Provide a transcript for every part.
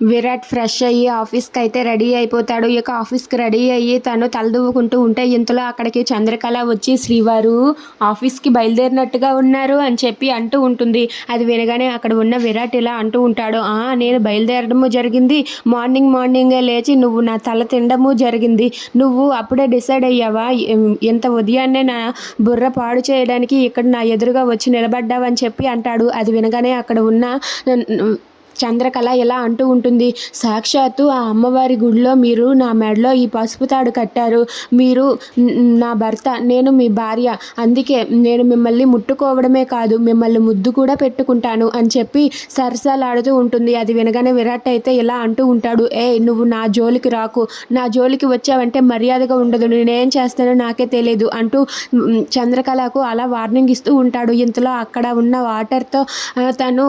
Virat fresh అయ్యి ఆఫీస్కి అయితే రెడీ అయిపోతాడు. ఇక ఆఫీస్కి రెడీ అయ్యి తను తలదువ్వుకుంటూ ఉంటే ఇంతలో అక్కడికి చంద్రకళ వచ్చి శ్రీవారు ఆఫీస్కి బయలుదేరినట్టుగా ఉన్నారు అని చెప్పి అంటూ ఉంటుంది. అది వినగానే అక్కడ ఉన్న విరాట్ ఇలా అంటూ ఉంటాడు ఆ నేను బయలుదేరడము జరిగింది. మార్నింగ్ మార్నింగే లేచి నువ్వు నా తల తినడము జరిగింది. నువ్వు అప్పుడే డిసైడ్ అయ్యావా? ఇంత ఎంత ఉదయాన్నే నా బుర్ర పాడు చేయడానికి ఇక్కడ నా ఎదురుగా వచ్చి నిలబడ్డావని చెప్పి అంటాడు. అది వినగానే అక్కడ ఉన్న చంద్రకళ ఇలా అంటూ ఉంటుంది సాక్షాత్తు ఆ అమ్మవారి గుడిలో మీరు నా మెడలో ఈ పసుపు తాడు కట్టారు. మీరు నా భర్త నేను మీ భార్య. అందుకే నేను మిమ్మల్ని ముట్టుకోవడమే కాదు మిమ్మల్ని ముద్దు కూడా పెట్టుకుంటాను అని చెప్పి సరసాలాడుతూ ఉంటుంది. అది వినగానే విరాట్ అయితే ఇలా అంటూ ఉంటాడు ఏ నువ్వు నా జోలికి రాకు. నా జోలికి వచ్చావంటే మర్యాదగా ఉండదు. నేనేం చేస్తానో నాకే తెలియదు అంటూ చంద్రకళకు అలా వార్నింగ్ ఇస్తూ ఉంటాడు. ఇంతలో అక్కడ ఉన్న వాటర్తో తను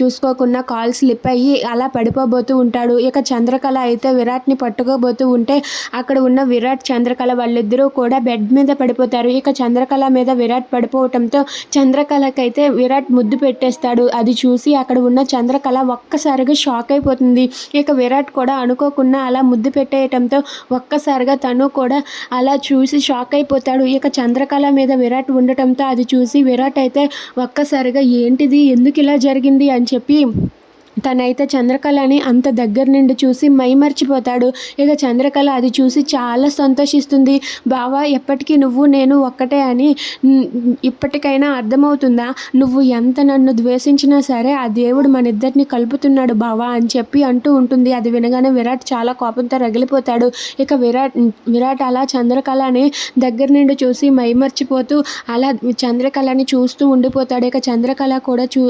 చూసుకోకుండా కాల్ స్లిప్ అయ్యి అలా పడిపోబోతూ ఉంటాడు. ఇక చంద్రకళ అయితే విరాట్ని పట్టుకోబోతూ ఉంటే అక్కడ ఉన్న విరాట్ చంద్రకళ వాళ్ళిద్దరూ కూడా బెడ్ మీద పడిపోతారు. ఇక చంద్రకళ మీద విరాట్ పడిపోవటంతో చంద్రకళకైతే విరాట్ ముద్దు పెట్టేస్తాడు. అది చూసి అక్కడ ఉన్న చంద్రకళ ఒక్కసారిగా షాక్ అయిపోతుంది. ఇక విరాట్ కూడా అనుకోకుండా అలా ముద్దు పెట్టేయటంతో ఒక్కసారిగా తను కూడా అలా చూసి షాక్ అయిపోతాడు. ఇక చంద్రకళ మీద విరాట్ ఉండటంతో అది చూసి విరాట్ అయితే ఒక్కసారిగా ఏంటిది? ఎందుకు ఇలా జరిగింది? అని చెప్పి తనైతే చంద్రకళని అంత దగ్గర నుండి చూసి మైమర్చిపోతాడు ఇక చంద్రకళ అది చూసి చాలా సంతోషిస్తుంది. బావా ఎప్పటికీ నువ్వు నేను ఒక్కటే అని ఇప్పటికైనా అర్థమవుతుందా? నువ్వు ఎంత నన్ను ద్వేషించినా సరే ఆ దేవుడు మన ఇద్దరిని కలుపుతున్నాడు బావా అని చెప్పి అంటూ ఉంటుంది. అది వినగానే విరాట్ చాలా కోపంతో రగిలిపోతాడు. ఇక విరాట్ విరాట్ అలా చంద్రకళని దగ్గర నుండి చూసి మైమర్చిపోతూ అలా చంద్రకళని చూస్తూ ఉండిపోతాడు. ఇక చంద్రకళ కూడా చూ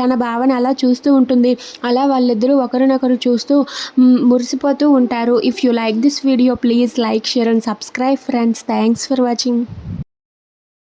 తన భావన అలా చూస్తూ ఉంటుంది. అలా వాళ్ళిద్దరూ ఒకరినొకరు చూస్తూ మురిసిపోతూ ఉంటారు. If you like this video please like share and subscribe friends thanks for watching